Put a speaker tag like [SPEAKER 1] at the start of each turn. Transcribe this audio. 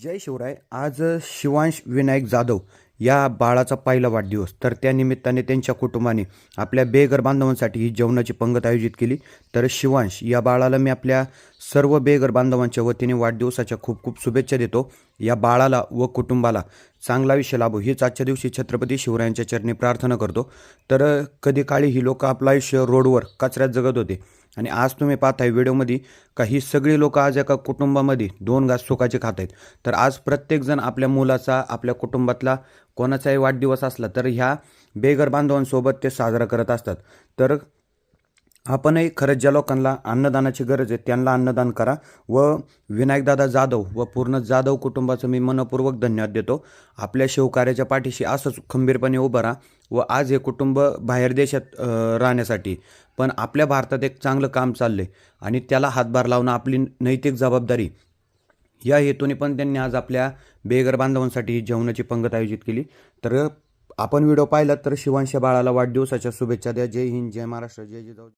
[SPEAKER 1] जय शिवराय. आज शिवांश विनायक जाधव या बाळाचा पहिला वाढदिवस. तर त्या निमित्ताने त्यांच्या कुटुंबाने आपल्या बेघर बांधवांसाठी ही जेवणाची पंगत आयोजित केली. तर शिवांश या बाळाला मी आपल्या सर्व बेघर बांधवांच्या वतीने वाढदिवसाच्या खूप खूप शुभेच्छा देतो या बाळाला व कुटुंबाला. चांगला आयुष्य लाभो. हीच आजच्या दिवशी छत्रपती शिवरायांच्या चरणी प्रार्थना करतो. तर कधी काळी ही लोक आपलं आयुष्य रोडवर कचऱ्यात जगत होते. आणि आज तुम्ही पाहताय व्हिडिओमध्ये का ही सगळी लोक आज एका कुटुंबामध्ये दोन घास सुखाचे खात आहेत. तर आज प्रत्येकजण आपल्या मुलाचा आपल्या कुटुंबातला कोणाचाही वाढदिवस असला तर ह्या बेघर बांधवांसोबत ते साजरा करत असतात. तर आपणही खरंच ज्या लोकांना अन्नदानाची गरज आहे त्यांना अन्नदान करा व विनायकदादा जाधव व पूर्ण जाधव कुटुंबाचं मी मनपूर्वक धन्यवाद देतो. आपल्या शिवकार्याच्या पाठीशी असंच खंबीरपणे उभं राहा व आज हे कुटुंब बाहेर देशात राहण्यासाठी. पण आपल्या भारतात एक चांगलं काम चाललंय आणि त्याला हातभार लावणं आपली नैतिक जबाबदारी. या हेतूने पण त्यांनी आज आपल्या बेघर बांधवांसाठी ही जेवणाची पंगत आयोजित केली. तर आपण व्हिडिओ पाहिला तर शिवांश बाळाला वाढदिवसाच्या शुभेच्छा द्या. जय हिंद जय महाराष्ट्र जय जिजाऊ.